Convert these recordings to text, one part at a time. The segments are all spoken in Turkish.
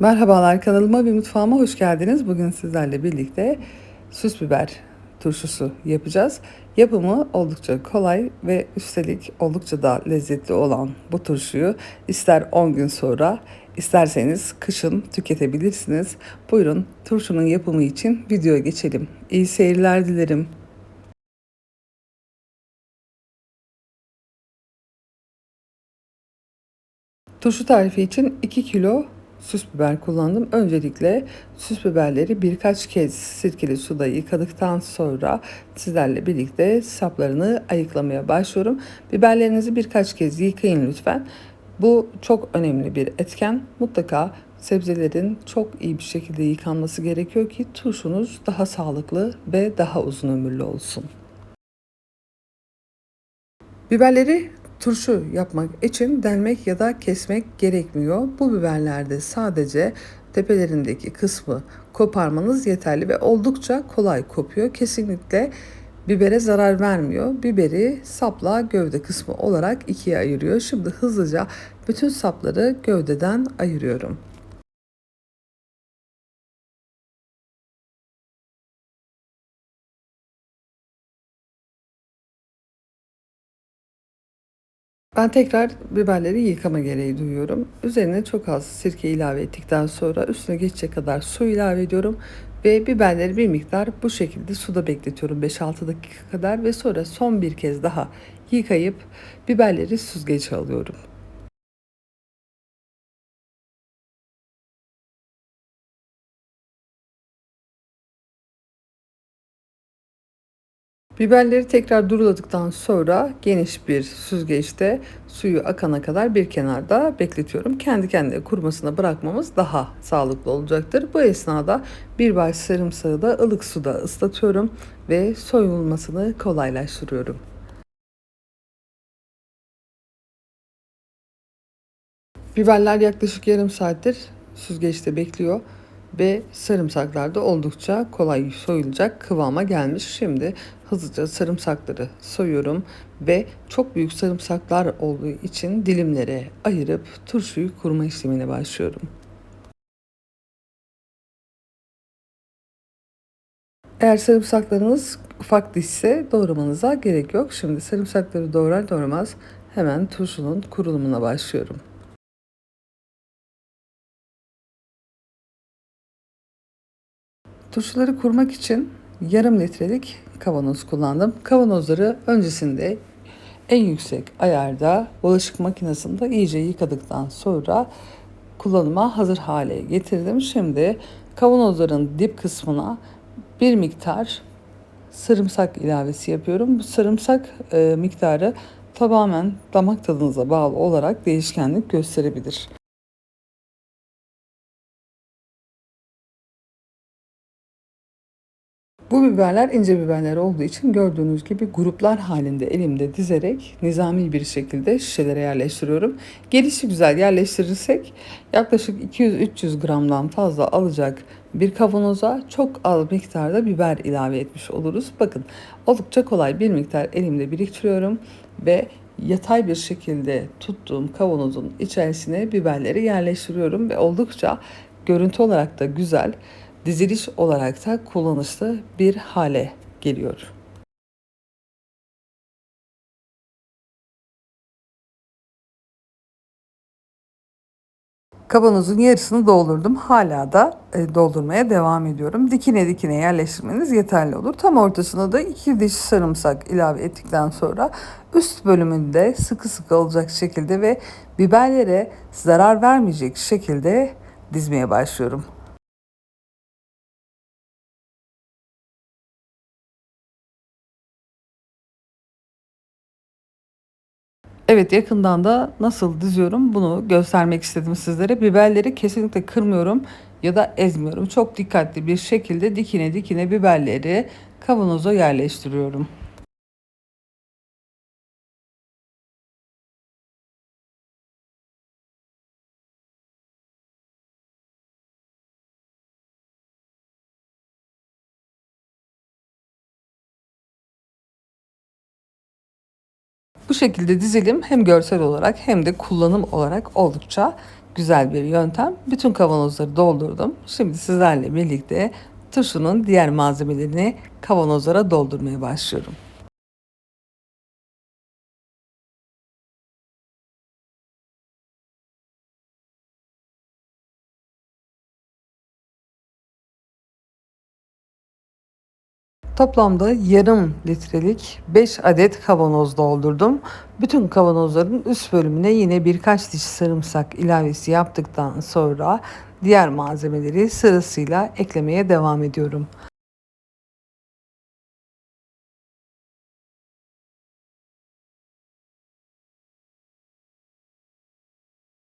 Merhabalar kanalıma ve mutfağıma hoş geldiniz. Bugün sizlerle birlikte süs biber turşusu yapacağız. Yapımı oldukça kolay ve üstelik oldukça da lezzetli olan bu turşuyu ister 10 gün sonra isterseniz kışın tüketebilirsiniz. Buyurun turşunun yapımı için videoya geçelim. İyi seyirler dilerim. Turşu tarifi için 2 kilo süs biber kullandım. Öncelikle süs biberleri birkaç kez sirkeli suda yıkadıktan sonra sizlerle birlikte saplarını ayıklamaya başlıyorum. Biberlerinizi birkaç kez yıkayın lütfen. Bu çok önemli bir etken. Mutlaka sebzelerin çok iyi bir şekilde yıkanması gerekiyor ki turşunuz daha sağlıklı ve daha uzun ömürlü olsun. Biberleri turşu yapmak için delmek ya da kesmek gerekmiyor. Bu biberlerde sadece tepelerindeki kısmı koparmanız yeterli ve oldukça kolay kopuyor. Kesinlikle bibere zarar vermiyor. Biberi sapla gövde kısmı olarak ikiye ayırıyor. Şimdi hızlıca bütün sapları gövdeden ayırıyorum. Ben tekrar biberleri yıkama gereği duyuyorum. Üzerine çok az sirke ilave ettikten sonra üstüne geçecek kadar su ilave ediyorum. Ve biberleri bir miktar bu şekilde suda bekletiyorum 5-6 dakika kadar ve sonra son bir kez daha yıkayıp biberleri süzgece alıyorum. Biberleri tekrar duruladıktan sonra geniş bir süzgeçte suyu akana kadar bir kenarda bekletiyorum. Kendi kendine kurumasına bırakmamız daha sağlıklı olacaktır. Bu esnada bir baş sarımsağı da ılık suda ıslatıyorum ve soyulmasını kolaylaştırıyorum. Biberler yaklaşık yarım saattir süzgeçte bekliyor ve sarımsaklar da oldukça kolay soyulacak kıvama gelmiş. Şimdi hızlıca sarımsakları soyuyorum ve çok büyük sarımsaklar olduğu için dilimlere ayırıp turşuyu kurma işlemine başlıyorum. Eğer sarımsaklarınız ufak dişse doğramanıza gerek yok. Şimdi sarımsakları doğrar doğramaz hemen turşunun kurulumuna başlıyorum. Turşuları kurmak için yarım litrelik kavanoz kullandım. Kavanozları öncesinde en yüksek ayarda bulaşık makinesinde iyice yıkadıktan sonra kullanıma hazır hale getirdim. Şimdi kavanozların dip kısmına bir miktar sarımsak ilavesi yapıyorum. Bu sarımsak e, miktarı tamamen damak tadınıza bağlı olarak değişkenlik gösterebilir. Bu biberler ince biberler olduğu için gördüğünüz gibi gruplar halinde elimde dizerek nizami bir şekilde şişelere yerleştiriyorum. Gelişi güzel yerleştirirsek yaklaşık 200-300 gramdan fazla alacak bir kavanoza çok az miktarda biber ilave etmiş oluruz. Bakın oldukça kolay bir miktar elimde biriktiriyorum ve yatay bir şekilde tuttuğum kavanozun içerisine biberleri yerleştiriyorum ve oldukça görüntü olarak da güzel diziliş olarak da kullanışlı bir hale geliyor. Kavanozun yarısını doldurdum. Hala da e, doldurmaya devam ediyorum. Dikine dikine yerleştirmeniz yeterli olur. Tam ortasına da iki diş sarımsak ilave ettikten sonra üst bölümünde sıkı sıkı olacak şekilde ve biberlere zarar vermeyecek şekilde dizmeye başlıyorum. Evet yakından da nasıl diziyorum bunu göstermek istedim sizlere. Biberleri kesinlikle kırmıyorum ya da ezmiyorum. Çok dikkatli bir şekilde dikine dikine biberleri kavanoza yerleştiriyorum. Bu şekilde dizelim hem görsel olarak hem de kullanım olarak oldukça güzel bir yöntem. Bütün kavanozları doldurdum. Şimdi sizlerle birlikte turşunun diğer malzemelerini kavanozlara doldurmaya başlıyorum. Toplamda yarım litrelik 5 adet kavanoz doldurdum. Bütün kavanozların üst bölümüne yine birkaç diş sarımsak ilavesi yaptıktan sonra diğer malzemeleri sırasıyla eklemeye devam ediyorum.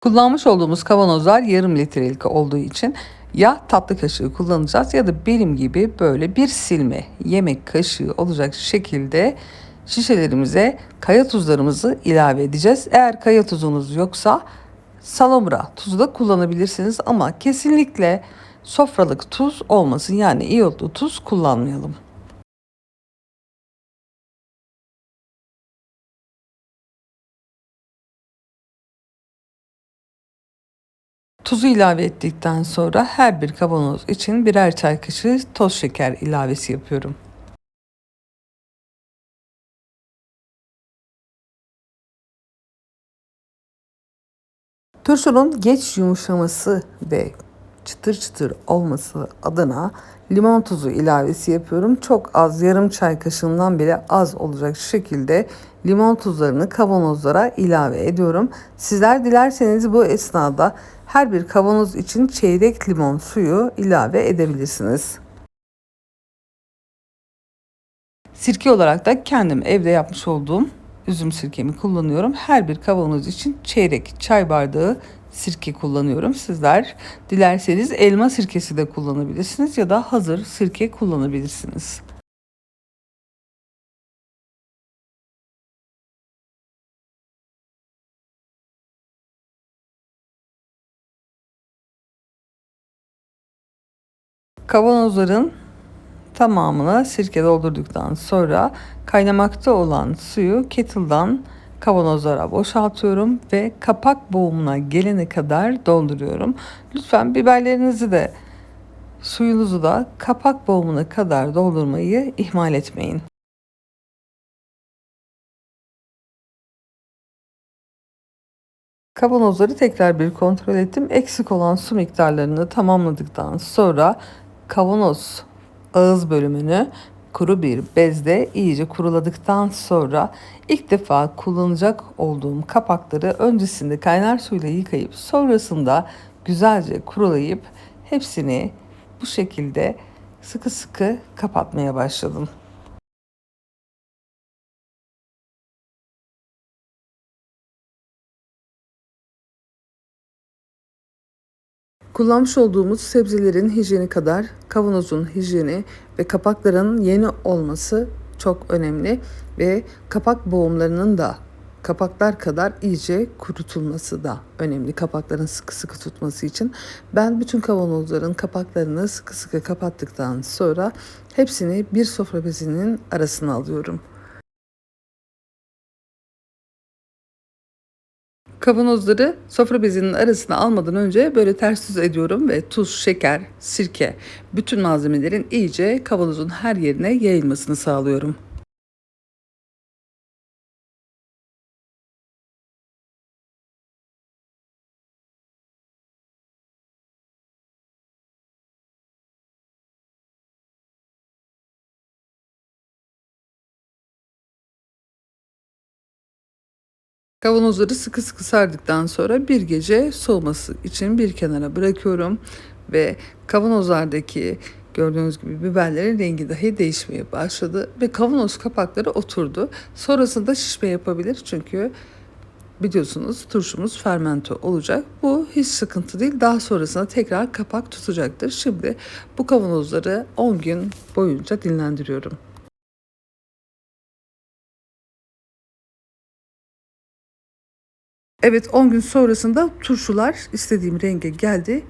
Kullanmış olduğumuz kavanozlar yarım litrelik olduğu için ya tatlı kaşığı kullanacağız ya da benim gibi böyle bir silme yemek kaşığı olacak şekilde şişelerimize kaya tuzlarımızı ilave edeceğiz. Eğer kaya tuzunuz yoksa salamura tuzu da kullanabilirsiniz ama kesinlikle sofralık tuz olmasın yani iyotlu tuz kullanmayalım. Tuzu ilave ettikten sonra her bir kavanoz için birer çay kaşığı toz şeker ilavesi yapıyorum. Turşunun geç yumuşaması ve çıtır çıtır olması adına limon tuzu ilavesi yapıyorum. Çok az yarım çay kaşığından bile az olacak şekilde limon tuzlarını kavanozlara ilave ediyorum. Sizler dilerseniz bu esnada her bir kavanoz için çeyrek limon suyu ilave edebilirsiniz. Sirke olarak da kendim evde yapmış olduğum üzüm sirkemi kullanıyorum. Her bir kavanoz için çeyrek çay bardağı sirke kullanıyorum. Sizler dilerseniz elma sirkesi de kullanabilirsiniz ya da hazır sirke kullanabilirsiniz. Kavanozların tamamına sirke doldurduktan sonra kaynamakta olan suyu kettle'dan kavanozlara boşaltıyorum ve kapak boğumuna gelene kadar dolduruyorum. Lütfen biberlerinizi de suyunuzu da kapak boğumuna kadar doldurmayı ihmal etmeyin. Kavanozları tekrar bir kontrol ettim. Eksik olan su miktarlarını tamamladıktan sonra kavanoz ağız bölümünü kuru bir bezde iyice kuruladıktan sonra ilk defa kullanacak olduğum kapakları öncesinde kaynar suyla yıkayıp sonrasında güzelce kurulayıp hepsini bu şekilde sıkı sıkı kapatmaya başladım. Kullanmış olduğumuz sebzelerin hijyeni kadar kavanozun hijyeni ve kapakların yeni olması çok önemli ve kapak boğumlarının da kapaklar kadar iyice kurutulması da önemli kapakların sıkı sıkı tutması için. Ben bütün kavanozların kapaklarını sıkı sıkı kapattıktan sonra hepsini bir sofra bezinin arasına alıyorum. Kavanozları sofra bezinin arasına almadan önce böyle ters düz ediyorum ve tuz, şeker, sirke bütün malzemelerin iyice kavanozun her yerine yayılmasını sağlıyorum. Kavanozları sıkı sıkı sardıktan sonra bir gece soğuması için bir kenara bırakıyorum ve kavanozlardaki gördüğünüz gibi biberlerin rengi dahi değişmeye başladı ve kavanoz kapakları oturdu. Sonrasında şişme yapabilir çünkü biliyorsunuz turşumuz fermente olacak. Bu hiç sıkıntı değil. Daha sonrasında tekrar kapak tutacaktır. Şimdi bu kavanozları 10 gün boyunca dinlendiriyorum. Evet 10 gün sonrasında turşular istediğim renge geldi.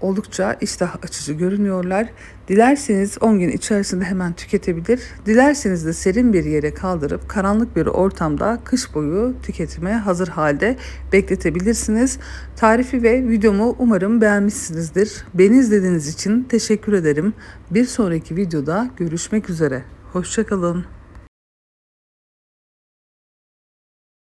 oldukça iştah açıcı görünüyorlar. Dilerseniz 10 gün içerisinde hemen tüketebilir. Dilerseniz de serin bir yere kaldırıp karanlık bir ortamda kış boyu tüketime hazır halde bekletebilirsiniz. Tarifi ve videomu umarım beğenmişsinizdir. Beni izlediğiniz için teşekkür ederim. Bir sonraki videoda görüşmek üzere. Hoşçakalın.